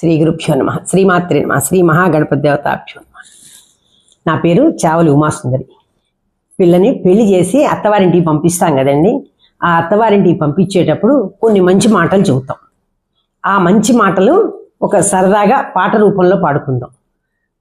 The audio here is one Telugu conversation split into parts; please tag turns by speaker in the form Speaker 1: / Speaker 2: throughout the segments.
Speaker 1: శ్రీ గురుభ్యో నమ. శ్రీమాత్రి నమ. శ్రీ మహాగణపతి దేవతాభ్యో నమ. నా పేరు చావలి ఉమాసుందరి. పిల్లని పెళ్ళి చేసి అత్తవారింటికి పంపిస్తాం కదండి. ఆ అత్తవారింటికి పంపించేటప్పుడు కొన్ని మంచి మాటలు చెబుతాం. ఆ మంచి మాటలు ఒక సరదాగా పాట రూపంలో పాడుకుందాం.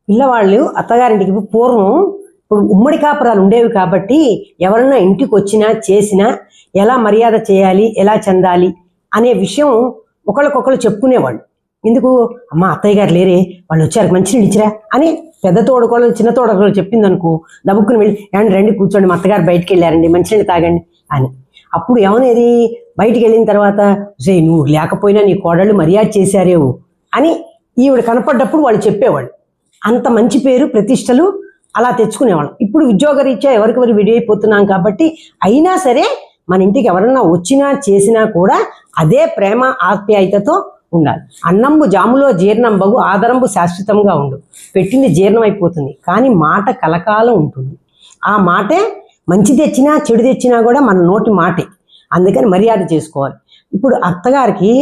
Speaker 1: పిల్లవాళ్ళు అత్తగారింటికి పూర్వం ఇప్పుడు ఉమ్మడి కాపురాలు ఉండేవి కాబట్టి ఎవరన్నా ఇంటికి వచ్చినా చేసినా ఎలా మర్యాద చేయాలి ఎలా చెందాలి అనే విషయం ఒకళ్ళకొకళ్ళు చెప్పుకునేవాళ్ళు. ఎందుకు? అమ్మ అత్తయ్య గారు లేరే వాళ్ళు వచ్చారు మంచినీళ్ళు ఇచ్చిరా? అని పెద్ద తోడుకోళ్ళు చిన్న తోడుకోళ్ళు చెప్పింది అనుకో దబ్బుకుని వెళ్ళి ఏమండి రండి కూర్చోండి మా అత్తగారు బయటికి వెళ్ళారండి మంచినీళ్ళు తాగండి అని. అప్పుడు ఏమనేది? బయటికి వెళ్ళిన తర్వాత సే నువ్వు లేకపోయినా నీ కోడళ్ళు మర్యాద చేశారేవు అని ఈవిడ కనపడ్డప్పుడు వాళ్ళు చెప్పేవాళ్ళు. అంత మంచి పేరు ప్రతిష్టలు అలా తెచ్చుకునేవాళ్ళం. ఇప్పుడు ఉద్యోగరీత్యా ఎవరికెవరు విడిపోతున్నాం కాబట్టి అయినా సరే మన ఇంటికి ఎవరన్నా వచ్చినా చేసినా కూడా అదే ప్రేమ ఆప్యాయతతో ఉండాలి. అన్నంబు జాములో జీర్ణంబగు ఆదరంబు శాశ్వతంగా ఉండు. పెట్టింది జీర్ణం అయిపోతుంది కానీ మాట కలకాలం ఉంటుంది. ఆ మాటే మంచి తెచ్చినా చెడు తెచ్చినా కూడా మన నోటి మాటే. అందుకని మర్యాద చేసుకోవాలి. ఇప్పుడు అత్తగారికి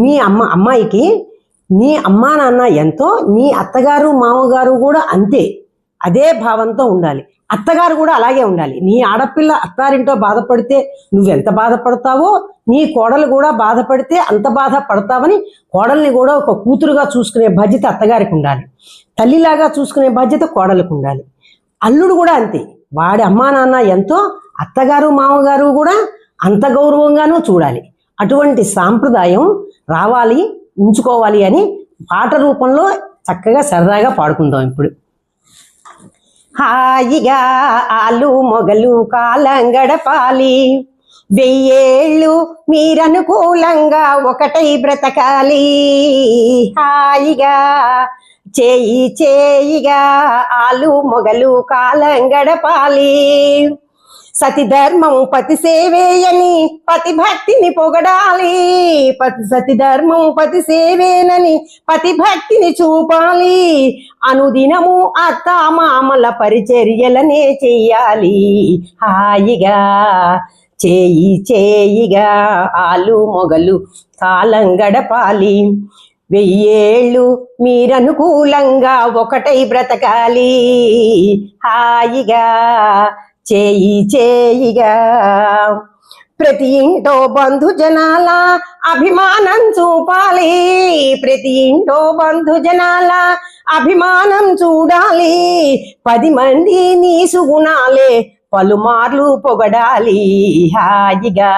Speaker 1: మీ అమ్మ అమ్మాయికి నీ అమ్మా నాన్న ఎంతో నీ అత్తగారు మామగారు కూడా అంతే. అదే భావంతో ఉండాలి. అత్తగారు కూడా అలాగే ఉండాలి. నీ ఆడపిల్ల అత్తారింటో బాధపడితే నువ్వెంత బాధపడతావో నీ కోడలు కూడా బాధపడితే అంత బాధపడతావని కోడల్ని కూడా ఒక కూతురుగా చూసుకునే బాధ్యత అత్తగారికి ఉండాలి. తల్లిలాగా చూసుకునే బాధ్యత కోడలకు ఉండాలి. అల్లుడు కూడా అంతే. వాడి అమ్మా నాన్న ఎంతో అత్తగారు మామగారు కూడా అంత గౌరవంగానూ చూడాలి. అటువంటి సాంప్రదాయం రావాలి ఉంచుకోవాలి అని పాట రూపంలో చక్కగా సరదాగా పాడుకుందాం ఇప్పుడు. హాయిగా ఆలు మొగలు కాలం గడపాలి. వెయ్యేళ్ళు మీరనుకూలంగా ఒకటై బ్రతకాలి. హాయిగా చేయి చేయిగా ఆలు మొగలు కాలం గడపాలి. సతి ధర్మం పతి సేవేయని పతి భక్తిని పొగడాలి. పతి సతి ధర్మం పతి సేవేనని పతి భక్తిని చూపాలి. అనుదినము అత్త మామల పరిచర్యలనే చెయ్యాలి. హాయిగా చేయి చేయిగా ఆలు మొగలు కాలం గడపాలి. వెయ్యేళ్ళు మీరనుకూలంగా ఒకటై బ్రతకాలి. హాయిగా చేయి చేయిగా. ప్రతి ఇంటో బంధు జనాల అభిమానం చూపాలి. ప్రతి ఇంటో బంధు జనాల అభిమానం చూడాలి. పది మంది నీ సుగుణాలే పలుమార్లు పొగడాలి హాయిగా.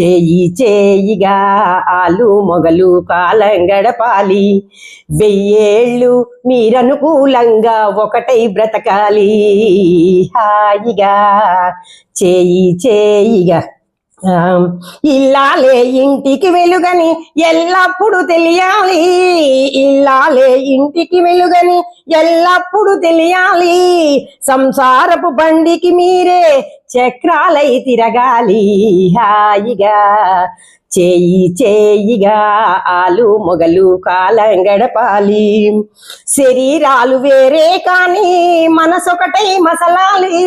Speaker 1: చేయి చేయిగా ఆలు మొగలు కాలం గడపాలి. వెయ్యేళ్ళు మీరనుకూలంగా ఒకటై బ్రతకాలి హాయిగా. చేయి చేయిగా. ఇల్లాలే ఇంటికి వెలుగని ఎల్లప్పుడు తెలియాలి. ఇల్లాలే ఇంటికి వెలుగని ఎల్లప్పుడు తెలియాలి. సంసారపు బండికి మీరే చక్రాలై తిరగాలి. హాయిగా చేయి చేయిగా ఆలు మొగలు కాలం గడపాలి. శరీరాలు వేరే కానీ మనసొకటై మసలాలి.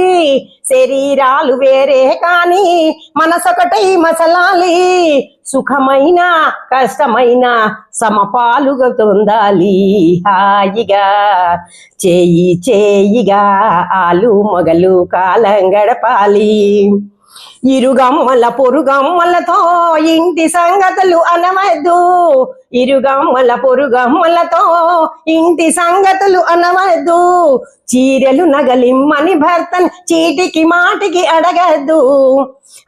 Speaker 1: శరీరాలు వేరే కానీ మనసొకటై మసలాలి. సుఖమైన కష్టమైన సమపాలుగా పొందాలి హాయిగా చేయి చేయిగా ఆలు మొగలు కాలం గడపాలి. ఇరుగమ్మల పొరుగమ్మలతో ఇంటి సంగతులు అనవద్దు. ఇరుగమ్మల పొరుగమ్మలతో ఇంటి సంగతులు అనవద్దు. చీరలు నగలిమ్మని భర్తను చీటికి మాటికి అడగద్దు.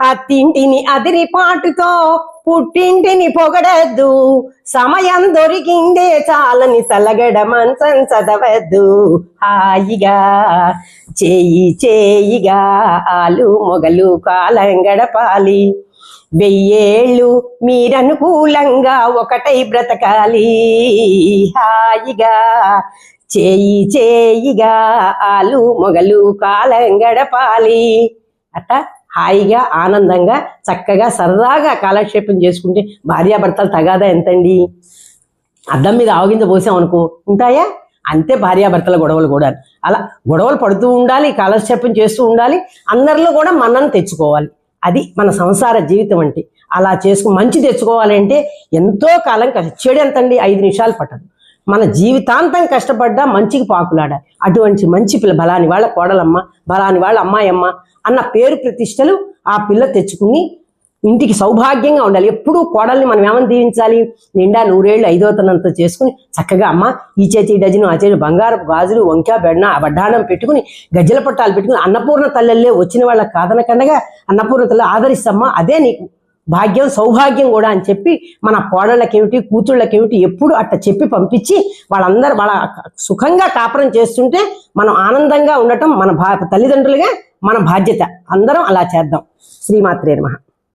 Speaker 1: అత్తింటిని అదిరిపాటుతో పుట్టింటిని పొగడద్దు. సమయం దొరికిందే చాలని సలగడ మంచం చదవద్దు. హాయిగా చేయి చేయిగా ఆలు మొగలు కాలం గడపాలి. వెయ్యేళ్ళు మీరనుకూలంగా ఒకటై బ్రతకాలి. హాయిగా చేయి చేయిగా ఆలు మొగలు కాలం గడపాలి. అట్ట హాయిగా ఆనందంగా చక్కగా సరదాగా కాలక్షేపం చేసుకుంటే భార్యాభర్తలు తగాదా ఎంతండి? అద్దం మీద ఆవగింజ పోసామనుకో ఉంటాయా? అంతే భార్యాభర్తల గొడవలు కూడా. అలా గొడవలు పడుతూ ఉండాలి కాలక్షేపం చేస్తూ ఉండాలి అందరిలో కూడా మన్నను తెచ్చుకోవాలి. అది మన సంసార జీవితం అంటే అలా చేసుకు మంచి తెచ్చుకోవాలంటే ఎంతో కాలం కష్టం చెడు ఎంతండి? ఐదు నిమిషాలు పట్టదు. మన జీవితాంతం కష్టపడ్డా మంచికి పాకులాడాలి అటువంటి మంచి పిల్ల బలాని వాళ్ళ కోడలమ్మ బలాని వాళ్ళ అమ్మాయమ్మ అన్న పేరు ప్రతిష్టలు ఆ పిల్ల తెచ్చుకుని ఇంటికి సౌభాగ్యంగా ఉండాలి. ఎప్పుడూ కోడల్ని మనం ఏమని దీవించాలి? నిండా నూరేళ్ళు ఐదోతనంత చేసుకుని చక్కగా అమ్మ ఈ చేతి డజను ఆ చేతి బంగారపు గాజులు వంకా బెన్న వడ్డాణం పెట్టుకుని గజ్జల పట్టాలు పెట్టుకుని అన్నపూర్ణ తల్లెల్లే వచ్చిన వాళ్ళ కాదనకండగా అన్నపూర్ణ తల్లి ఆదరిస్తమ్మా అదే నీకు భాగ్యం సౌభాగ్యం కూడా అని చెప్పి మన కోడళ్ళకేమిటి కూతుళ్ళకేమిటి ఎప్పుడు అట్ట చెప్పి పంపించి వాళ్ళందరూ వాళ్ళ సుఖంగా కాపురం చేస్తుంటే మనం ఆనందంగా ఉండటం మన భా తల్లిదండ్రులుగా మన బాధ్యత. అందరం అలా చేద్దాం. శ్రీమాత్రే మహా